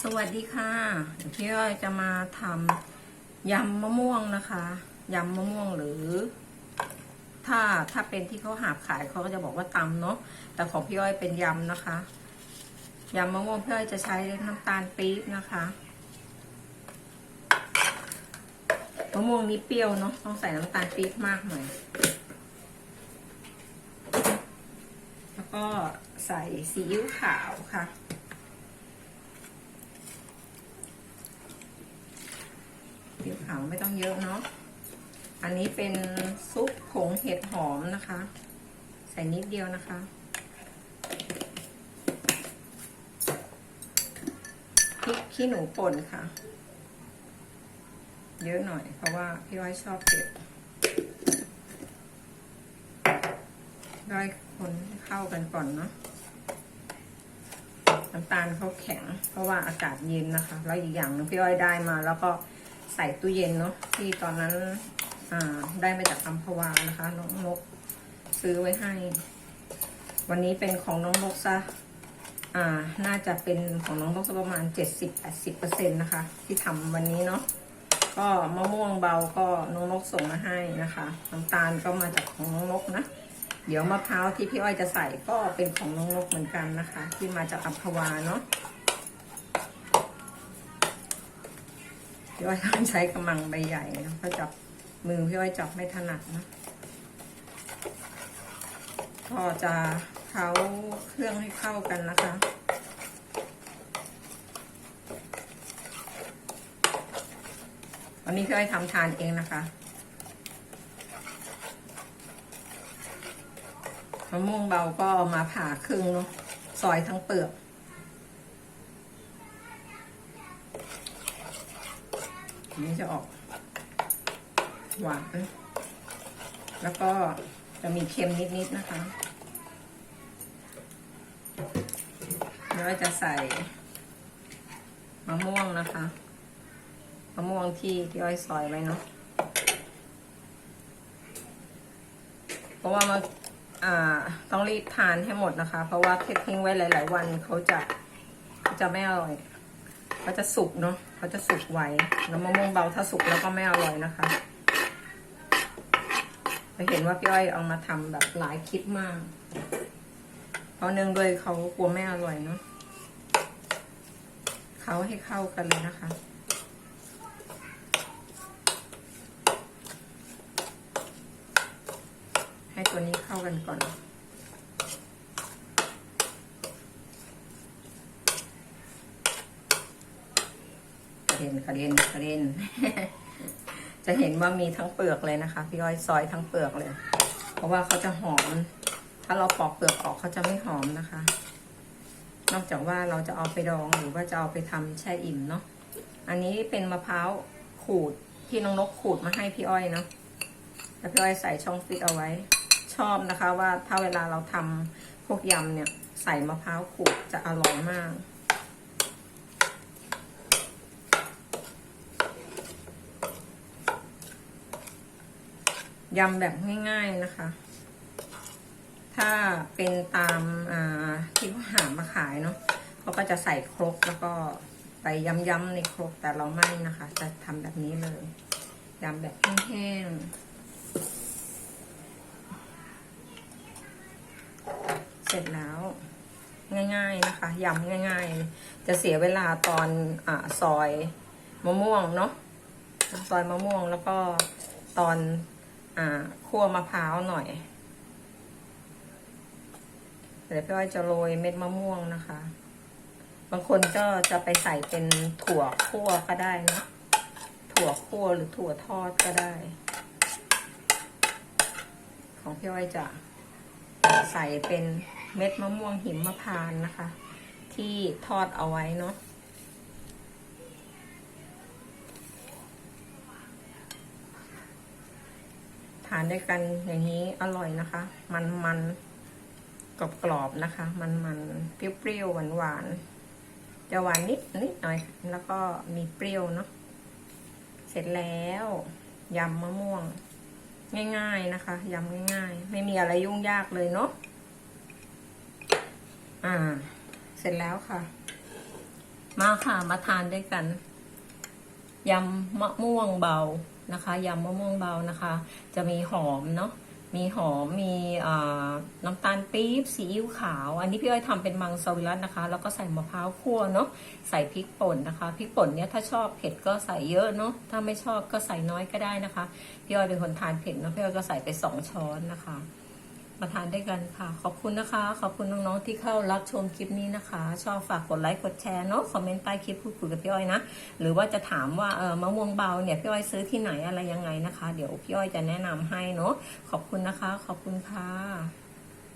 สวัสดีค่ะพี่อ้อยจะมาทำยำมะม่วงนะคะยำมะม่วงหรือ ถ้าถ้าเป็นที่เขาหาบขายเขาก็จะบอกว่าตำเนาะแต่ของพี่อ้อยเป็นยำนะคะยำมะม่วงพี่อ้อยจะใช้น้ำตาลปี๊บนะคะมะม่วงนี้เปรี้ยวเนาะต้องใส่น้ำตาลปี๊บมากหน่อยแล้วก็ใส่ซีอิ๊วขาวค่ะ ซีอิ๊วขาวไม่ต้องเยอะเนาะ อันนี้เป็นซุปผงเห็ดหอมนะคะ ใส่นิดเดียวนะคะ พริกขี้หนูป่นค่ะ เยอะหน่อยเพราะว่าพี่อ้อยชอบเผ็ดด้อยคนเข้ากันก่อนเนาะน้ำตาลเขาแข็ง เพราะว่าอากาศเย็นนะคะ แล้วอีกอย่างหนึงพี่อ้อยได้มา แล้วก็ ใส่ตู้เย็นเนาะที่ตอนนั้นอ่าได้มาจากอัมพวานะคะน้องนกซื้อไว้ให้ วันนี้เป็นของน้องนกซะอ่า น่าจะเป็นของน้องนกสักประมาณ 70-80%นะคะ ที่ทำวันนี้เนาะก็มะม่วงเบาก็น้องนกส่งมาให้นะคะน้ำตาลก็มาจากของน้องนกนะเดี๋ยวมะพร้าวที่พี่อ้อยจะใส่ก็เป็นของน้องนกเหมือนกันนะคะ ที่มาจากอัมพวาเนาะ พี่อ้อยต้องใช้กำลังใบใหญ่นะเพราะจับมือพี่อ้อยจับไม่ถนัดนะก็จะเคล้าเครื่องให้เข้ากันนะคะวันนี้พี่อ้อยทำทานเองนะคะมะม่วงเบาก็มาผ่าครึ่งเนาะซอยทั้งเปลือก นี้จะออกหวาน แล้วก็จะมีเค็มนิดๆนะคะ แล้วจะใส่มะม่วงนะคะมะม่วงที่ที่อ้อยซอยไว้เนาะ เพราะว่ามาอ่าต้องรีบทานให้หมดนะคะ เพราะว่าทิ้งไว้หลาย ๆ วันเขาจะเขาจะไม่อร่อย เขาจะสุกเนาะเขาจะสุกไวแล้วมะม่วงเบาถ้าสุกแล้วก็ไม่อร่อยนะคะจะเห็นว่าพี่อ้อยเอามาทำแบบหลายคลิปมากเพราะเนื่องด้วยเขากลัวไม่อร่อยเนาะเขาให้เข้ากันเลยนะคะให้ตัวนี้เข้ากันก่อน กระเด็นกระเด็นกระเด็น จะเห็นว่ามีทั้งเปลือกเลยนะคะ พี่อ้อยซอยทั้งเปลือกเลย เพราะว่าเขาจะหอม ถ้าเราปอกเปลือกออกเขาจะไม่หอมนะคะ นอกจากว่าเราจะเอาไปดองหรือว่าจะเอาไปทำแช่อิ่มเนาะอันนี้เป็นมะพร้าวขูดที่น้องนกขูดมาให้พี่อ้อยเนาะแล้วพี่อ้อยใส่ช่องฟิตเอาไว้ ชอบนะคะว่าถ้าเวลาเราทำพวกยำเนี่ย ใส่มะพร้าวขูดจะอร่อยมาก ยำแบบง่ายๆนะคะ ถ้าเป็นตามาที่เขาหามาขายเนาะเขาก็จะใส่ครกแล้วก็ไปย้ำๆในครกแต่เราไม่นะคะ จะทำแบบนี้เลยยำแบบแห้งๆเสร็จแล้ว ง่ายๆนะคะยำง่ายๆ จะเสียเวลาตอนอ่าซอยมะม่วงเนาะซอยมะม่วงแล้วก็ตอน อ่าคั่วมะพร้าวหน่อย เดี๋ยวพี่อ้อยจะโรยเม็ดมะม่วงนะคะ บางคนก็จะไปใส่เป็นถั่วคั่วก็ได้นะ ถั่วคั่วหรือถั่วทอดก็ได้ ของพี่อ้อยจะใส่เป็นเม็ดมะม่วงหิมมะพร้านนะคะ ที่ทอดเอาไว้เนาะานด้วยกันอย่างนี้อร่อยนะคะ มันมันกรอบๆนะคะ มันมันเปรี้ยวๆหวานๆจะหวานนิดนิดหน่อย แล้วก็มีเปรี้ยวเนาะเสร็จแล้วยำมะม่วง ง่าย ๆนะคะยำง่าย ๆ ไม่มีอะไรยุ่งยากเลยเนาะอ่า เสร็จแล้วค่ะ มาค่ะมาทานด้วยกันยำมะม่วงเบา นะคะยำมะม่วงเบานะคะ จะมีหอมเนาะมีหอมมีน้ำตาลปี๊บซีอิ๊วขาว อันนี้พี่อ้อยทำเป็นมังสวิรัตนะคะ แล้วก็ใส่มะพร้าวคั่วเนาะใส่พริกป่นนะคะพริกป่นเนี่ยถ้าชอบเผ็ดก็ใส่เยอะเนาะถ้าไม่ชอบก็ใส่น้อยก็ได้นะคะ พี่อ้อยเป็นคนทานเผ็ดเนาะพี่อ้อยก็ใส่ไปสองช้อนนะคะ มาทานด้วยกันค่ะ ขอบคุณนะคะ ขอบคุณน้องๆที่เข้ารับชมคลิปนี้นะคะ ชอบฝากกดไลค์กดแชร์เนาะคอมเมนต์ใต้คลิปพูดคุยกับพี่อ้อยนะ หรือว่าจะถามว่าเออมะม่วงเบาเนี่ยพี่อ้อยซื้อที่ไหนอะไรยังไงนะคะ เดี๋ยวพี่อ้อยจะแนะนำให้เนาะขอบคุณนะคะ ขอบคุณค่ะ